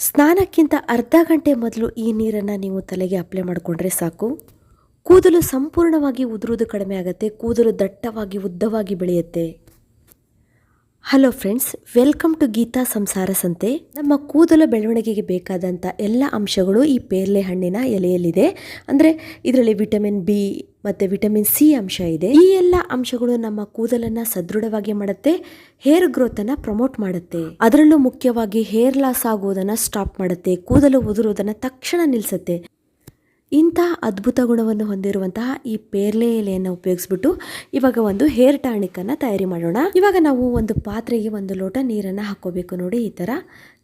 ಸ್ನಾನಕ್ಕಿಂತ ಅರ್ಧ ಗಂಟೆ ಮೊದಲು ಈ ನೀರನ್ನು ನೀವು ತಲೆಗೆ ಅಪ್ಲೈ ಮಾಡಿಕೊಂಡ್ರೆ ಸಾಕು. ಕೂದಲು ಸಂಪೂರ್ಣವಾಗಿ ಉದುರುವುದು ಕಡಿಮೆ ಆಗುತ್ತೆ, ಕೂದಲು ದಟ್ಟವಾಗಿ, ಉದ್ದವಾಗಿ ಬೆಳೆಯುತ್ತೆ. Hello friends welcome to Geetha Samsara Sante. ನಮ್ಮ ಕೂದಲು ಬೆಳವಣಿಗೆಗೆ ಬೇಕಾದಂಥ ಎಲ್ಲ ಅಂಶಗಳು ಈ ಪೇರ್ಲೆ ಹಣ್ಣಿನ ಎಲೆಯಲ್ಲಿದೆ. ಅಂದರೆ ಇದರಲ್ಲಿ ವಿಟಮಿನ್ ಬಿ ಮತ್ತು ವಿಟಮಿನ್ ಸಿ ಅಂಶ ಇದೆ. ಈ ಎಲ್ಲ ಅಂಶಗಳು ನಮ್ಮ ಕೂದಲನ್ನು ಸದೃಢವಾಗಿ ಮಾಡುತ್ತೆ ಹೇರ್ ಗ್ರೋತನ್ನು ಪ್ರಮೋಟ್ ಮಾಡುತ್ತೆ. ಅದರಲ್ಲೂ ಮುಖ್ಯವಾಗಿ ಹೇರ್ ಲಾಸ್ ಆಗುವುದನ್ನು ಸ್ಟಾಪ್ ಮಾಡುತ್ತೆ, ಕೂದಲು ಉದುರುವುದನ್ನು ತಕ್ಷಣ ನಿಲ್ಲಿಸುತ್ತೆ ಇಂತಹ ಅದ್ಭುತ ಗುಣವನ್ನು ಹೊಂದಿರುವಂತಹ ಈ ಪೇರ್ಲೆ ಎಲೆಯನ್ನು ಉಪಯೋಗಿಸ್ಬಿಟ್ಟು ಇವಾಗ ಒಂದು ಹೇರ್ ಟಾನಿಕನ್ನು ತಯಾರಿ ಮಾಡೋಣ. ಇವಾಗ ನಾವು ಒಂದು ಪಾತ್ರೆಗೆ ಒಂದು ಲೋಟ ನೀರನ್ನು ಹಾಕೋಬೇಕು ನೋಡಿ ಈ ಥರ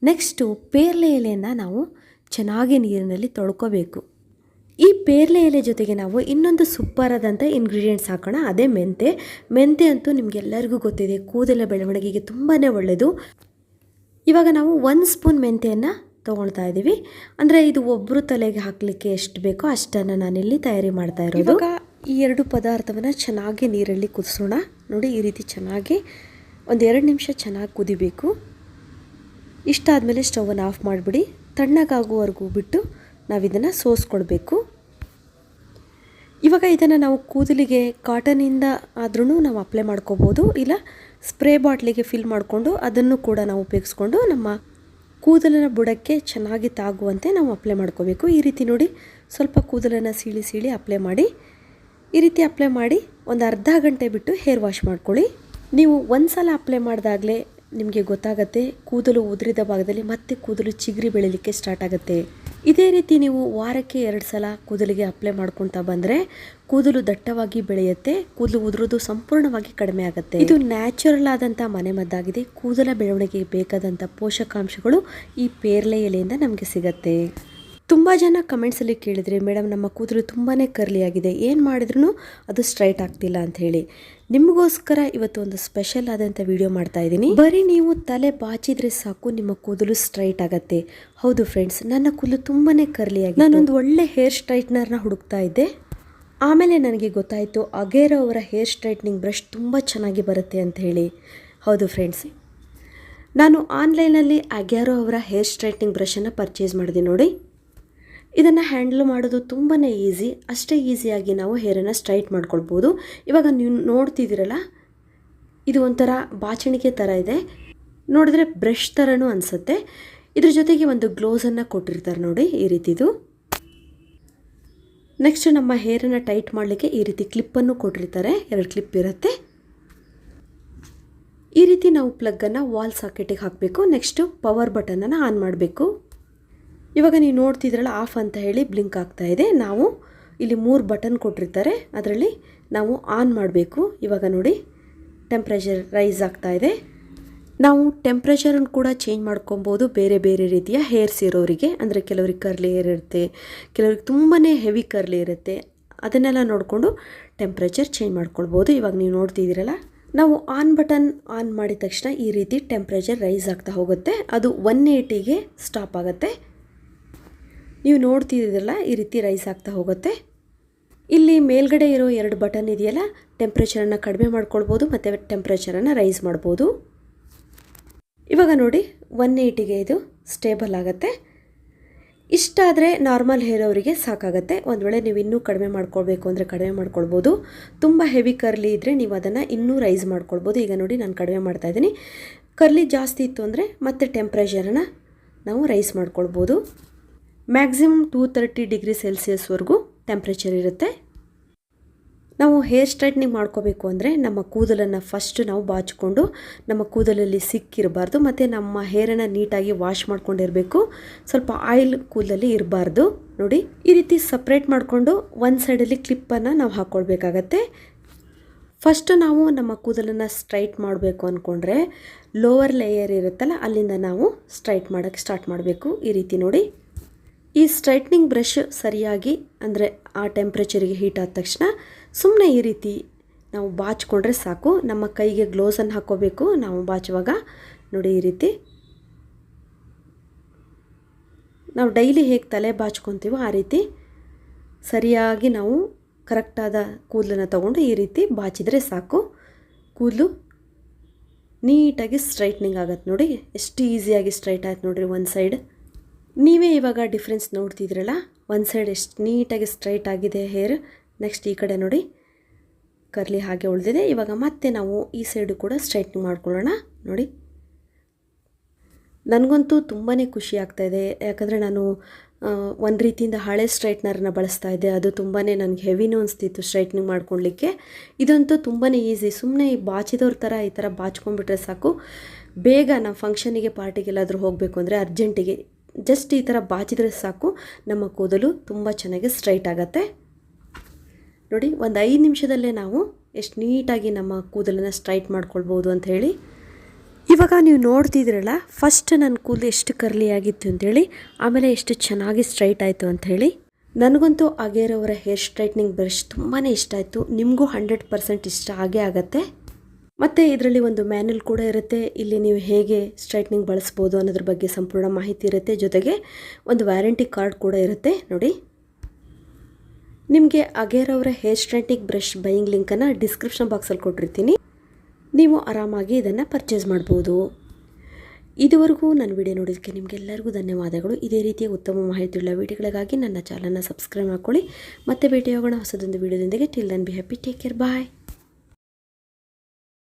ನೆಕ್ಸ್ಟು ಪೇರ್ಲೆ ಎಲೆಯನ್ನು ನಾವು ಚೆನ್ನಾಗಿ ನೀರಿನಲ್ಲಿ ತೊಳ್ಕೊಬೇಕು. ಈ ಪೇರ್ಲೆ ಎಲೆ ಜೊತೆಗೆ ನಾವು ಇನ್ನೊಂದು ಸೂಪರಾದಂಥ ಇಂಗ್ರೀಡಿಯೆಂಟ್ಸ್ ಹಾಕೋಣ. ಅದೇ ಮೆಂತೆ. ಮೆಂತೆ ಅಂತೂ ನಿಮಗೆಲ್ಲರಿಗೂ ಗೊತ್ತಿದೆ, ಕೂದಲ ಬೆಳವಣಿಗೆಗೆ ತುಂಬಾ ಒಳ್ಳೆಯದು ಇವಾಗ ನಾವು ಒಂದು ಸ್ಪೂನ್ ಮೆಂತೆಯನ್ನು ತೊಗೊಳ್ತಾ ಇದ್ದೀವಿ ಅಂದರೆ ಇದು ಒಬ್ಬರು ತಲೆಗೆ ಹಾಕಲಿಕ್ಕೆ ಎಷ್ಟು ಬೇಕೋ ಅಷ್ಟನ್ನು ನಾನಿಲ್ಲಿ ತಯಾರಿ ಮಾಡ್ತಾ ಇರೋದು. ಈ ಎರಡು ಪದಾರ್ಥವನ್ನು ಚೆನ್ನಾಗಿ ನೀರಲ್ಲಿ ಕುದಿಸೋಣ. ನೋಡಿ ಈ ರೀತಿ ಚೆನ್ನಾಗಿ ಒಂದು ಎರಡು ನಿಮಿಷ ಚೆನ್ನಾಗಿ ಕುದಿಬೇಕು. ಇಷ್ಟಾದಮೇಲೆ ಸ್ಟವನ್ನು ಆಫ್ ಮಾಡಿಬಿಡಿ. ತಣ್ಣಗಾಗುವವರೆಗೂ ಬಿಟ್ಟು ನಾವು ಇದನ್ನು ಸೋಸ್ಕೊಳ್ಬೇಕು ಇವಾಗ ಇದನ್ನು ನಾವು ಕೂದಲಿಗೆ, ಕಾಟನಿಂದ ಆದ್ರೂ ನಾವು ಅಪ್ಲೈ ಮಾಡ್ಕೋಬೋದು. ಇಲ್ಲ ಸ್ಪ್ರೇ ಬಾಟ್ಲಿಗೆ ಫಿಲ್ ಮಾಡಿಕೊಂಡು ಅದನ್ನು ಕೂಡ ನಾವು ಉಪಯೋಗಿಸ್ಕೊಂಡು ನಮ್ಮ ಕೂದಲಿನ ಬುಡಕ್ಕೆ ಚೆನ್ನಾಗಿ ತಾಗುವಂತೆ ನಾವು ಅಪ್ಲೈ ಮಾಡ್ಕೋಬೇಕು. ಈ ರೀತಿ ನೋಡಿ ಸ್ವಲ್ಪ ಕೂದಲನ್ನು ಸೀಳಿ ಸೀಳಿ ಅಪ್ಲೈ ಮಾಡಿ. ಈ ರೀತಿ ಅಪ್ಲೈ ಮಾಡಿ ಒಂದು ಅರ್ಧ ಗಂಟೆ ಬಿಟ್ಟು ಹೇರ್ ವಾಶ್ ಮಾಡ್ಕೊಳ್ಳಿ. ನೀವು ಒಂದು ಸಲ ಅಪ್ಲೈ ಮಾಡಿದಾಗಲೇ ನಿಮಗೆ ಗೊತ್ತಾಗತ್ತೆ ಕೂದಲು ಉದುರಿದ ಭಾಗದಲ್ಲಿ ಮತ್ತೆ ಕೂದಲು ಚಿಗುರಿ ಬೆಳೀಲಿಕ್ಕೆ ಸ್ಟಾರ್ಟ್ ಆಗುತ್ತೆ. ಇದೇ ರೀತಿ ನೀವು ವಾರಕ್ಕೆ ಎರಡು ಸಲ ಕೂದಲಿಗೆ ಅಪ್ಲೈ ಮಾಡ್ಕೊತಾ ಬಂದರೆ ಕೂದಲು ದಟ್ಟವಾಗಿ ಬೆಳೆಯುತ್ತೆ, ಕೂದಲು ಉದುರೋದು ಸಂಪೂರ್ಣವಾಗಿ ಕಡಿಮೆ ಆಗುತ್ತೆ. ಇದು ನ್ಯಾಚುರಲ್ ಆದಂಥ ಮನೆಮದ್ದಾಗಿದೆ ಕೂದಲ ಬೆಳವಣಿಗೆಗೆ ಬೇಕಾದಂಥ ಪೋಷಕಾಂಶಗಳು ಈ ಪೇರ್ಲೆ ಎಲೆಯಿಂದ ನಮಗೆ ಸಿಗತ್ತೆ. ತುಂಬ ಜನ ಕಮೆಂಟ್ಸಲ್ಲಿ ಕೇಳಿದರೆ ಮೇಡಮ್ ನಮ್ಮ ಕೂದಲು ತುಂಬಾ ಕರ್ಲಿ ಆಗಿದೆ ಏನು ಮಾಡಿದ್ರೂ ಅದು ಸ್ಟ್ರೈಟ್ ಆಗ್ತಿಲ್ಲ ಅಂತ ಹೇಳಿ. ನಿಮಗೋಸ್ಕರ ಇವತ್ತು ಒಂದು ಸ್ಪೆಷಲ್ ಆದಂಥ ವಿಡಿಯೋ ಮಾಡ್ತಾ ಇದ್ದೀನಿ. ಬರೀ ನೀವು ತಲೆ ಬಾಚಿದ್ರೆ ಸಾಕು, ನಿಮ್ಮ ಕೂದಲು ಸ್ಟ್ರೈಟ್ ಆಗತ್ತೆ. ಹೌದು ಫ್ರೆಂಡ್ಸ್ ನನ್ನ ಕೂದಲು ತುಂಬಾ ಆಗಿದೆ ನಾನೊಂದು ಒಳ್ಳೆ ಹೇರ್ ಸ್ಟ್ರೈಟ್ನರ್ನ ಹುಡುಕ್ತಾ ಇದ್ದೆ. ಆಮೇಲೆ ನನಗೆ ಗೊತ್ತಾಯಿತು, ಅಗೇರೋ ಅವರ ಹೇರ್ ಸ್ಟ್ರೈಟ್ನಿಂಗ್ ಬ್ರಷ್ ತುಂಬ ಚೆನ್ನಾಗಿ ಬರುತ್ತೆ ಅಂತ ಹೇಳಿ. ಹೌದು ಫ್ರೆಂಡ್ಸ್ ನಾನು ಆನ್ಲೈನಲ್ಲಿ ಅಗ್ಯಾರೋ ಅವರ ಹೇರ್ ಸ್ಟ್ರೈಟ್ನಿಂಗ್ ಬ್ರಷನ್ನು ಪರ್ಚೇಸ್ ಮಾಡಿದೆ ನೋಡಿ. ಇದನ್ನು ಹ್ಯಾಂಡಲ್ ಮಾಡೋದು ತುಂಬಾ ಈಸಿ. ಅಷ್ಟೇ ಈಸಿಯಾಗಿ ನಾವು ಹೇರನ್ನು ಸ್ಟ್ರೈಟ್ ಮಾಡ್ಕೊಳ್ಬೋದು. ಇವಾಗ ನೀವು ನೋಡ್ತಿದ್ದೀರಲ್ಲ, ಇದು ಒಂಥರ ಬಾಚಣಿಗೆ ಥರ ಇದೆ. ನೋಡಿದ್ರೆ ಬ್ರಷ್ ಥರನೂ ಅನಿಸುತ್ತೆ. ಇದ್ರ ಜೊತೆಗೆ ಒಂದು ಗ್ಲೋಸನ್ನು ಕೊಟ್ಟಿರ್ತಾರೆ ನೋಡಿ ಈ ರೀತಿದು. ನೆಕ್ಸ್ಟ್ ನಮ್ಮ ಹೇರನ್ನು ಟೈಟ್ ಮಾಡಲಿಕ್ಕೆ ಈ ರೀತಿ ಕ್ಲಿಪ್ಪನ್ನು ಕೊಟ್ಟಿರ್ತಾರೆ. ಎರಡು ಕ್ಲಿಪ್ ಇರುತ್ತೆ. ಈ ರೀತಿ ನಾವು ಪ್ಲಗ್ಗನ್ನು ವಾಲ್ ಸಾಕೆಟಿಗೆ ಹಾಕಬೇಕು. ನೆಕ್ಸ್ಟು ಪವರ್ ಬಟನನ್ನು ಆನ್ ಮಾಡಬೇಕು. ಇವಾಗ ನೀವು ನೋಡ್ತಿದ್ರಲ್ಲ, ಆಫ್ ಅಂತ ಹೇಳಿ ಬ್ಲಿಂಕ್ ಆಗ್ತಾ ಇದೆ. ನಾವು ಇಲ್ಲಿ ಮೂರು ಬಟನ್ ಕೊಟ್ಟಿರ್ತಾರೆ. ಅದರಲ್ಲಿ ನಾವು ಆನ್ ಮಾಡಬೇಕು. ಇವಾಗ ನೋಡಿ, ಟೆಂಪ್ರೇಚರ್ ರೈಸ್ ಆಗ್ತಾ ಇದೆ. ನಾವು ಟೆಂಪ್ರೇಚರನ್ನು ಕೂಡ ಚೇಂಜ್ ಮಾಡ್ಕೊಬೋದು. ಬೇರೆ ಬೇರೆ ರೀತಿಯ ಹೇರ್ಸ್ ಇರೋರಿಗೆ. ಅಂದರೆ ಕೆಲವ್ರಿಗೆ ಕರ್ಲಿ ಹೇರ್ ಇರುತ್ತೆ, ಕೆಲವ್ರಿಗೆ ತುಂಬಾ ಹೆವಿ ಕರ್ಲಿ ಇರುತ್ತೆ. ಅದನ್ನೆಲ್ಲ ನೋಡಿಕೊಂಡು ಟೆಂಪ್ರೇಚರ್ ಚೇಂಜ್ ಮಾಡ್ಕೊಳ್ಬೋದು. ಇವಾಗ ನೀವು ನೋಡ್ತಿದ್ದೀರಲ್ಲ, ನಾವು ಆನ್ ಬಟನ್ ಆನ್ ಮಾಡಿದ ತಕ್ಷಣ ಈ ರೀತಿ ಟೆಂಪ್ರೇಚರ್ ರೈಸ್ ಆಗ್ತಾ ಹೋಗುತ್ತೆ. ಅದು ಒನ್ ಏಯ್ಟಿಗೆ ಸ್ಟಾಪ್ ಆಗುತ್ತೆ. ನೀವು ನೋಡ್ತಿದ್ದೀರಲ್ಲ, ಈ ರೀತಿ ರೈಸ್ ಆಗ್ತಾ ಹೋಗುತ್ತೆ. ಇಲ್ಲಿ ಮೇಲ್ಗಡೆ ಇರೋ ಎರಡು ಬಟನ್ ಇದೆಯಲ್ಲ, ಟೆಂಪ್ರೇಚರನ್ನು ಕಡಿಮೆ ಮಾಡ್ಕೊಳ್ಬೋದು, ಮತ್ತು ಟೆಂಪ್ರೇಚರನ್ನು ರೈಸ್ ಮಾಡ್ಬೋದು. ಇವಾಗ ನೋಡಿ, ಒನ್ ಏಯ್ಟಿಗೆ ಇದು ಸ್ಟೇಬಲ್ ಆಗುತ್ತೆ. ಇಷ್ಟಾದರೆ ನಾರ್ಮಲ್ ಹೇರ್ ಅವರಿಗೆ ಸಾಕಾಗುತ್ತೆ. ಒಂದು ವೇಳೆ ನೀವು ಇನ್ನೂ ಕಡಿಮೆ ಮಾಡ್ಕೊಳ್ಬೇಕು ಅಂದರೆ ಕಡಿಮೆ ಮಾಡ್ಕೊಳ್ಬೋದು. ತುಂಬ ಹೆವಿ ಕರ್ಲಿ ಇದ್ದರೆ ನೀವು ಅದನ್ನು ಇನ್ನೂ ರೈಸ್ ಮಾಡ್ಕೊಳ್ಬೋದು. ಈಗ ನೋಡಿ, ನಾನು ಕಡಿಮೆ ಮಾಡ್ತಾ ಇದ್ದೀನಿ. ಕರ್ಲಿ ಜಾಸ್ತಿ ಇತ್ತು ಅಂದರೆ ಮತ್ತೆ ಟೆಂಪ್ರೇಚರನ್ನು ನಾವು ರೈಸ್ ಮಾಡ್ಕೊಳ್ಬೋದು. ಮ್ಯಾಕ್ಸಿಮಮ್ ಟೂ ತರ್ಟಿ ಡಿಗ್ರಿ ಸೆಲ್ಸಿಯಸ್ವರೆಗೂ ಟೆಂಪ್ರೇಚರ್ ಇರುತ್ತೆ. ನಾವು ಹೇರ್ ಸ್ಟ್ರೈಟ್ನಿಂಗ್ ಮಾಡ್ಕೋಬೇಕು ಅಂದರೆ ನಮ್ಮ ಕೂದಲನ್ನು ಫಸ್ಟ್ ನಾವು ಬಾಚಿಕೊಂಡು ನಮ್ಮ ಕೂದಲಲ್ಲಿ ಸಿಕ್ಕಿರಬಾರ್ದು, ಮತ್ತು ನಮ್ಮ ಹೇರನ್ನು ನೀಟಾಗಿ ವಾಶ್ ಮಾಡ್ಕೊಂಡಿರಬೇಕು. ಸ್ವಲ್ಪ ಆಯಿಲ್ ಕೂದಲಲ್ಲಿ ಇರಬಾರ್ದು. ನೋಡಿ, ಈ ರೀತಿ ಸಪ್ರೇಟ್ ಮಾಡಿಕೊಂಡು ಒಂದು ಸೈಡಲ್ಲಿ ಕ್ಲಿಪ್ಪನ್ನು ನಾವು ಹಾಕ್ಕೊಳ್ಬೇಕಾಗತ್ತೆ ಫಸ್ಟು ನಾವು ನಮ್ಮ ಕೂದಲನ್ನು ಸ್ಟ್ರೈಟ್ ಮಾಡಬೇಕು ಅಂದ್ಕೊಂಡ್ರೆ ಲೋವರ್ ಲೇಯರ್ ಇರುತ್ತಲ್ಲ, ಅಲ್ಲಿಂದ ನಾವು ಸ್ಟ್ರೈಟ್ ಮಾಡೋಕ್ಕೆ ಸ್ಟಾರ್ಟ್ ಮಾಡಬೇಕು. ಈ ರೀತಿ ನೋಡಿ. ಈ ಸ್ಟ್ರೈಟ್ನಿಂಗ್ ಬ್ರಷ್ ಸರಿಯಾಗಿ, ಅಂದರೆ ಆ ಟೆಂಪ್ರೇಚರಿಗೆ ಹೀಟ್ ಆದ ತಕ್ಷಣ ಸುಮ್ಮನೆ ಈ ರೀತಿ ನಾವು ಬಾಚಿಕೊಂಡ್ರೆ ಸಾಕು. ನಮ್ಮ ಕೈಗೆ ಗ್ಲೋಸನ್ನು ಹಾಕ್ಕೋಬೇಕು ನಾವು ಬಾಚುವಾಗ ನೋಡಿ ಈ ರೀತಿ ನಾವು ಡೈಲಿ ಹೇಗೆ ತಲೆ ಬಾಚ್ಕೊತೀವೋ ಆ ರೀತಿ ಸರಿಯಾಗಿ ನಾವು ಕರೆಕ್ಟಾದ ಕೂದಲನ್ನು ತಗೊಂಡು ಈ ರೀತಿ ಬಾಚಿದರೆ ಸಾಕು. ಕೂದಲು ನೀಟಾಗಿ ಸ್ಟ್ರೈಟ್ನಿಂಗ್ ಆಗತ್ತೆ ನೋಡಿ. ಎಷ್ಟು ಈಸಿಯಾಗಿ ಸ್ಟ್ರೈಟ್ ಆಯ್ತು ನೋಡಿರಿ ಒಂದು ಸೈಡ್ ನೀವೇ ಇವಾಗ ಡಿಫ್ರೆನ್ಸ್ ನೋಡ್ತಿದ್ರಲ್ಲ? ಒಂದು ಸೈಡ್ ಎಷ್ಟು ನೀಟಾಗಿ ಸ್ಟ್ರೈಟ್ ಆಗಿದೆ ಹೇರ್ ನೆಕ್ಸ್ಟ್ ಈ ಕಡೆ ನೋಡಿ. ಕರ್ಲಿ ಹಾಗೆ ಉಳಿದಿದೆ. ಇವಾಗ ಮತ್ತೆ ನಾವು ಈ ಸೈಡು ಕೂಡ ಸ್ಟ್ರೈಟ್ನಿಂಗ್ ಮಾಡ್ಕೊಳ್ಳೋಣ. ನೋಡಿ. ನನಗಂತೂ ತುಂಬಾ ಖುಷಿ ಆಗ್ತಾಯಿದೆ ಯಾಕಂದರೆ ನಾನು ಒಂದು ರೀತಿಯಿಂದ ಹಳೆ ಸ್ಟ್ರೈಟ್ನರ್ನ ಬಳಸ್ತಾ ಇದ್ದೆ. ಅದು ತುಂಬಾ ನನಗೆ ಹೆವಿನೂ ಅನಿಸ್ತಿತ್ತು ಸ್ಟ್ರೈಟ್ನಿಂಗ್ ಮಾಡ್ಕೊಳ್ಳಿಕ್ಕೆ ಇದಂತೂ ತುಂಬಾ ಈಸಿ ಸುಮ್ಮನೆ ಈ ಬಾಚಿದವ್ರ ಥರ ಈ ಥರ ಬಾಚ್ಕೊಂಡ್ಬಿಟ್ರೆ ಸಾಕು. ಬೇಗ ನಾವು ಫಂಕ್ಷನಿಗೆ ಪಾರ್ಟಿಗೆಲ್ಲಾದರೂ ಹೋಗಬೇಕು ಅಂದರೆ ಅರ್ಜೆಂಟಿಗೆ ಜಸ್ಟ್ ಈ ಥರ ಬಾಚಿದ್ರೆ ಸಾಕು. ನಮ್ಮ ಕೂದಲು ತುಂಬ ಚೆನ್ನಾಗಿ ಸ್ಟ್ರೈಟ್ ಆಗುತ್ತೆ. ನೋಡಿ, ಒಂದು ಐದು ನಿಮಿಷದಲ್ಲೇ ನಾವು ಎಷ್ಟು ನೀಟಾಗಿ ನಮ್ಮ ಕೂದಲನ್ನು ಸ್ಟ್ರೈಟ್ ಮಾಡ್ಕೊಳ್ಬೋದು ಅಂತ ಹೇಳಿ. ಇವಾಗ ನೀವು ನೋಡ್ತಿದ್ರಲ್ಲ ಫಸ್ಟ್ ನನ್ನ ಕೂದಲು ಎಷ್ಟು ಕರ್ಲಿ ಆಗಿತ್ತು ಅಂಥೇಳಿ ಆಮೇಲೆ ಎಷ್ಟು ಚೆನ್ನಾಗಿ ಸ್ಟ್ರೈಟ್ ಆಯಿತು ಅಂತ ಹೇಳಿ. ನನಗಂತೂ ಅಗೇರವರ ಹೇರ್ ಸ್ಟ್ರೈಟ್ನಿಂಗ್ ಬ್ರಷ್ ತುಂಬಾ ಇಷ್ಟ ಆಯಿತು. ನಿಮಗೂ ಹಂಡ್ರೆಡ್ ಪರ್ಸೆಂಟ್ ಇಷ್ಟ ಆಗೇ ಆಗುತ್ತೆ. ಮತ್ತು ಇದರಲ್ಲಿ ಒಂದು ಮ್ಯಾನ್ಯಲ್ ಕೂಡ ಇರುತ್ತೆ. ಇಲ್ಲಿ ನೀವು ಹೇಗೆ ಸ್ಟ್ರೈಟ್ನಿಂಗ್ ಬಳಸ್ಬೋದು ಅನ್ನೋದ್ರ ಬಗ್ಗೆ ಸಂಪೂರ್ಣ ಮಾಹಿತಿ ಇರುತ್ತೆ. ಜೊತೆಗೆ ಒಂದು ವ್ಯಾರಂಟಿ ಕಾರ್ಡ್ ಕೂಡ ಇರುತ್ತೆ. ನೋಡಿ. ನಿಮಗೆ ಅಗೇರವರ ಹೇರ್ ಸ್ಟ್ರೈಟ್ನಿಂಗ್ ಬ್ರಷ್ ಬೈಯಿಂಗ್ ಲಿಂಕನ್ನು ಡಿಸ್ಕ್ರಿಪ್ಷನ್ ಬಾಕ್ಸಲ್ಲಿ ಕೊಟ್ಟಿರ್ತೀನಿ. ನೀವು ಆರಾಮಾಗಿ ಇದನ್ನು ಪರ್ಚೇಸ್ ಮಾಡ್ಬೋದು. ಇದುವರೆಗೂ ನನ್ನ ವಿಡಿಯೋ ನೋಡೋದಕ್ಕೆ ನಿಮಗೆಲ್ಲರಿಗೂ ಧನ್ಯವಾದಗಳು. ಇದೇ ರೀತಿಯ ಉತ್ತಮ ಮಾಹಿತಿಯುಳ್ಳ ವಿಡಿಯೋಗಳಿಗಾಗಿ ನನ್ನ ಚಾನಲ್ನ ಸಬ್ಸ್ಕ್ರೈಬ್ ಮಾಡ್ಕೊಳ್ಳಿ. ಮತ್ತೆ ಭೇಟಿಯಾಗೋಣ ಹೊಸದೊಂದು ವಿಡಿಯೋದೊಂದಿಗೆ. Till then be happy take care bye